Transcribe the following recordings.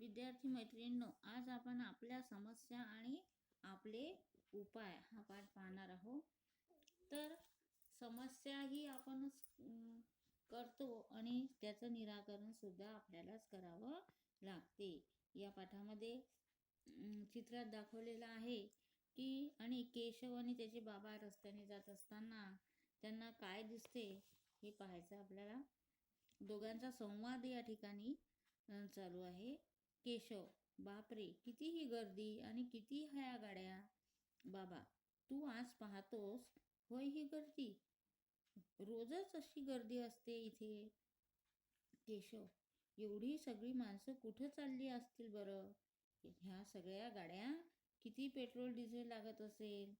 विद्यार्थी मैत्रिणींनो आज आपण आपल्या समस्या आणि आपले उपाय हा पाठ पाहणार आहोत. तर समस्या ही आपणच करतो आणि त्याचं निराकरण सुद्धा आपल्यालाच करावं लागते. या पाठामध्ये चित्रात दाखवलेलं आहे की आणि केशव आणि त्याचे बाबा रस्त्याने जात असताना त्यांना काय दिसते हे पाहायचं आपल्याला. दोघांचा संवाद या ठिकाणी चालू आहे. केशव बापरे किती ही गर्दी आणि किती ह्या गाड्या बाबा तू आज पाहतोस? होय ही गर्दी? रोजच अशी गर्दी असते इथे. केशव एवढी सगळी माणसं कुठं चालली असतील बरं? ह्या सगळ्या गाड्या? किती पेट्रोल डिझेल लागत असेल?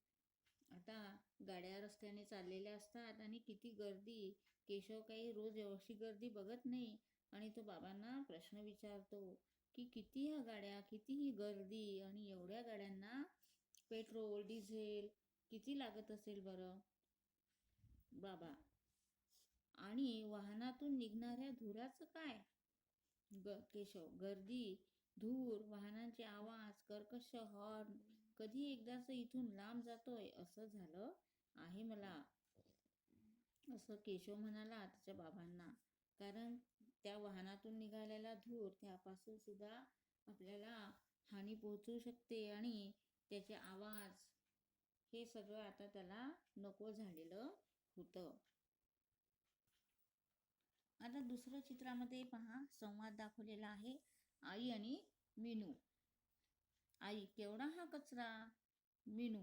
आता गाड्या रस्त्याने चाललेल्या असतात आणि किती गर्दी. केशव काही रोज एवढी गर्दी बघत नाही आणि तो बाबांना प्रश्न विचारतो. की किती ह्या गाड्या किती ही गर्दी आणि एवढ्या गाड्यांना पेट्रोल डिझेल किती लागत असेल बरं? बाबा आणि वाहनातून निघणाऱ्या धुराचं काय? ग केशव गर्दी धूर वाहनांचे आवाज कर्कश हॉर्न कधी एकदाच इथून लांब जातोय असं झालं आहे मला. असं केशव म्हणाला त्याच्या बाबांना. कारण त्या वाहनातून निघालेला धूर त्यापासून सुद्धा आपल्याला हानी पोहोचू शकते आणि त्याचे आवाज हे सगळं आता त्याला नको झालेलं होतं. आता दुसऱ्या चित्रामध्ये पहा संवाद दाखवलेला आहे आई आणि मिनू. आई केवढा हा कचरा? मिनू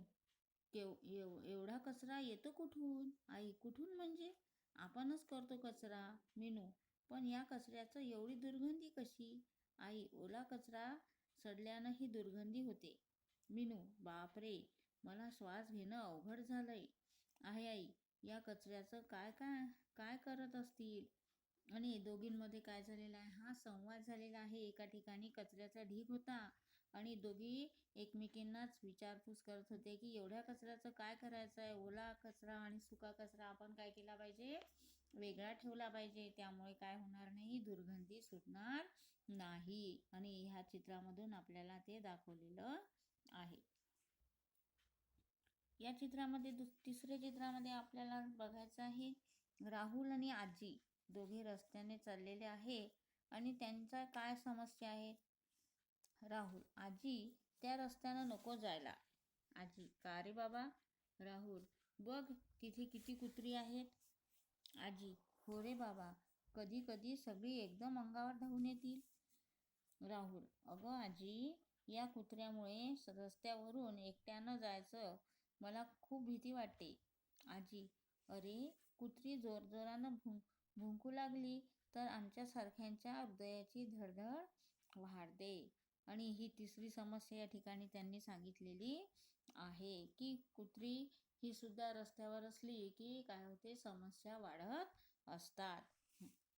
केव एव एवढा कचरा येतो कुठून? आई कुठून म्हणजे? आपणच करतो कचरा मीनू. पण या कचऱ्याचं एवढी दुर्गंधी कशी? आई ओला कचरा सडल्यानं ही दुर्गंधी होते. मिनू बापरे मला श्वास घेणं अवघड झालंय. आहे आई या कचऱ्याचं काय काय काय करत असतील? आणि दोघींमध्ये काय झालेलं आहे? हा संवाद झालेला आहे. एका ठिकाणी कचऱ्याचा ढीग होता. आणि दोघी एकमेकींनाच विचारपूस करत होते की एवढ्या कचऱ्याचं काय करायचं आहे ओला कचरा आणि सुका कचरा आपण काय केला पाहिजे? वेगळा ठेवला पाहिजे. त्यामुळे काय होणार नाही? दुर्गंधी सुटणार नाही. आणि ह्या चित्रामधून आपल्याला ते दाखवलेलं आहे. या चित्रामध्ये दुस तिसऱ्या चित्रामध्ये आपल्याला बघायचं आहे राहुल आणि आजी दोघे रस्त्याने चाललेले आहे. आणि त्यांचा काय समस्या आहे? राहुल आजी त्या रस्त्यानं नको जायला. आजी का रे बाबा? राहुल बघ तिथे किती कुत्री आहेत. आजी हो रे बाबा कधी कधी सगळी एकदम अंगावर धावून येतील. राहुल अगं आजी या कुत्र्यामुळे रस्त्यावरून एकट्यानं जायचं मला खूप भीती वाटते. आजी अरे कुत्री जोरजोरानं भुं भुंकू लागली तर आमच्यासारख्यांच्या हृदयाची धडधड वाढते. आणि ही तिसरी समस्या या ठिकाणी त्यांनी सांगितलेली आहे की कुत्री ही सुद्धा रस्त्यावर असली की काय होते? समस्या वाढत असतात.